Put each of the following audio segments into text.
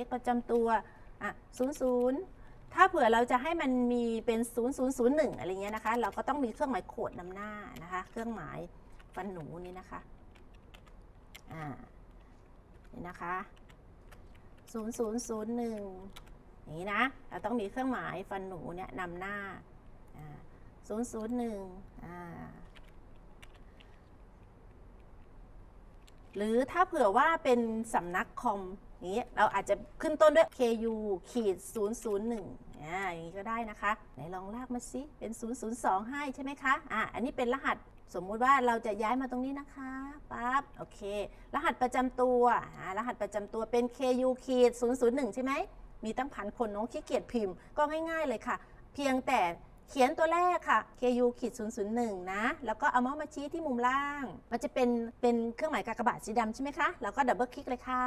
เลขประจำตัวอะศูนย์ศูนย์ถ้าเผื่อเราจะให้มันมีเป็น0001อะไรเงี้ยนะคะ เราก็ต้องมีเครื่องหมายโขดนำหน้านะคะ เครื่องหมายฟันหนูนี่นะคะอ่านี่นะคะ0001อย่างนี้นะ เราต้องมีเครื่องหมายฟันหนูเนี่ยนำหน้าอ่า001อ่าหรือถ้าเผื่อว่าเป็นสำนักคอม นี้เราอาจจะขึ้นต้นด้วย ku ขีด001อ่าอย่างนี้ก็ได้นะคะไหนลองลากมาสิเป็น 002ให้ใช่ไหมคะอ่าอันนี้เป็นรหัสสมมุติว่าเราจะย้ายมาตรงนี้นะคะปั๊บโอเค รหัสประจำตัวอ่ารหัสประจำตัวเป็น ku ขีด001 ใช่ไหมมีตั้งพันคนน้องขี้เกียจพิมพ์ก็ง่าย ๆ เลยค่ะ เพียงแต่ เขียนตัวแรกค่ะ ku ขีด001 นะ แล้วก็เอาเมาส์มาชี้ที่มุมล่าง มันจะเป็นเป็นเครื่องหมายกากบาทสีดำใช่ไหมคะ แล้วก็ดับเบิลคลิกเลยค่ะ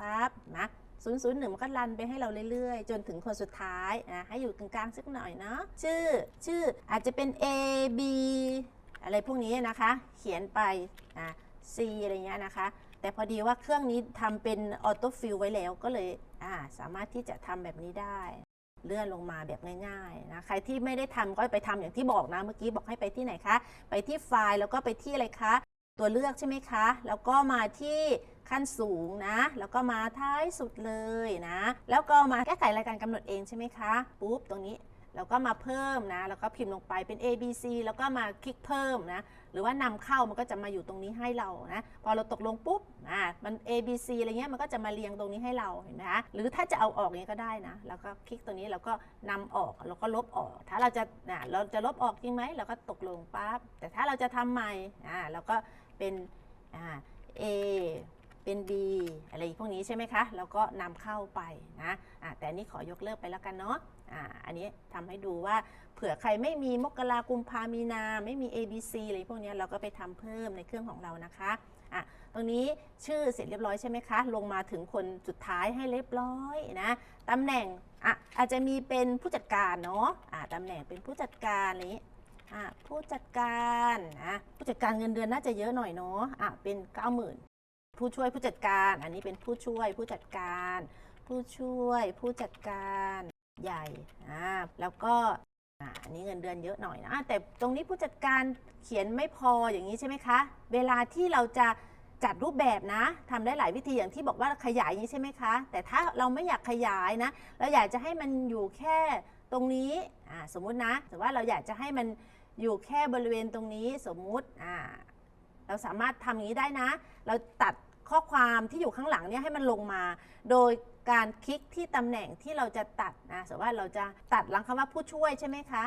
ปั๊บนะ001 มันก็รันไปให้เราเรื่อยๆ จนถึงคนสุดท้ายนะให้อยู่ตรงกลางสักหน่อยเนาะชื่อชื่ออาจจะเป็น A B อะไรพวกนี้นะคะ เขียนไปนะ C อะไรเงี้ยนะคะ แต่พอดีว่าเครื่องนี้ทำเป็นออโต้ฟิลไว้แล้วก็เลยอ่าสามารถที่จะทำแบบนี้ได้ เลื่อนลงมาแบบง่ายๆนะใครที่ไม่ได้ทำก็ไปทำอย่างที่บอกนะเมื่อกี้บอกให้ไปที่ไหนคะ ไปที่ไฟล์แล้วก็ไปที่อะไรคะ ตัวเลือกใช่ไหมคะ แล้วก็มาที่ขั้นสูงนะ แล้วก็มาท้ายสุดเลยนะ แล้วก็มาแก้ไขรายการกำหนดเองใช่ไหมคะปุ๊บตรงนี้ แล้วก็มาเพิ่มนะ แล้วก็พิมพ์ลงไปเป็น A B C แล้วก็มาคลิกเพิ่มนะ หรือว่านำเข้ามันก็จะมาอยู่ตรงนี้ให้เรานะ พอเราตกลงปุ๊บ อ่า มัน A B C อะไรเงี้ย มันก็จะมาเรียงตรงนี้ให้เรา เห็นไหมคะ หรือถ้าจะเอาออกเนี้ยก็ได้นะ แล้วก็คลิกตัวนี้แล้วก็นำออก แล้วก็ลบออก ถ้าเราจะนะเราจะลบออกจริงไหมเราก็ตกลงปั๊บ แต่ถ้าเราจะทำใหม่ อ่า เราก็เป็น อ่า A เป็น B อะไรพวกนี้ใช่ไหมคะ แล้วก็นำเข้าไปนะอ่าแต่นี้ขอยกเลิกไปแล้วกันเนาะอ่าอันนี้ทำให้ดูว่าเผื่อใครไม่มีมกรากุมภามีนา ไม่มี A B C อะไรพวกนี้เราก็ไปทำเพิ่มในเครื่องของเรานะคะอะตรงนี้ชื่อเสร็จเรียบร้อยใช่ไหมคะ ลงมาถึงคนสุดท้ายให้เรียบร้อยนะตำแหน่งอะอาจจะมีเป็นผู้จัดการเนาะอะตำแหน่งเป็นผู้จัดการนี้ผู้จัดการนะผู้จัดการเงินเดือนน่าจะเยอะหน่อยเนาะอะเป็น 90,000 ผู้ช่วยผู้จัดการ อันนี้เป็นผู้ช่วยผู้จัดการ ผู้ช่วยผู้จัดการใหญ่อ่าแล้วก็อันนี้เงินเดือนเยอะหน่อยนะแต่ตรงนี้ผู้จัดการเขียนไม่พออย่างนี้ใช่ไหมคะ เวลาที่เราจะจัดรูปแบบนะทำได้หลายวิธีอย่างที่บอกว่าขยายอย่างนี้ใช่ไหมคะ แต่ถ้าเราไม่อยากขยายนะ เราอยากจะให้มันอยู่แค่ตรงนี้อ่าสมมุตินะแต่ว่าเราอยากจะให้มันอยู่แค่บริเวณตรงนี้สมมุติอ่าเราสามารถทำอย่างนี้ได้นะ เราตัด ข้อความที่อยู่ข้างหลังเนี่ยให้มันลงมา โดยการคลิกที่ตำแหน่งที่เราจะตัดนะสมมติว่าเราจะตัดหลังคำว่าผู้ช่วยใช่ไหมคะ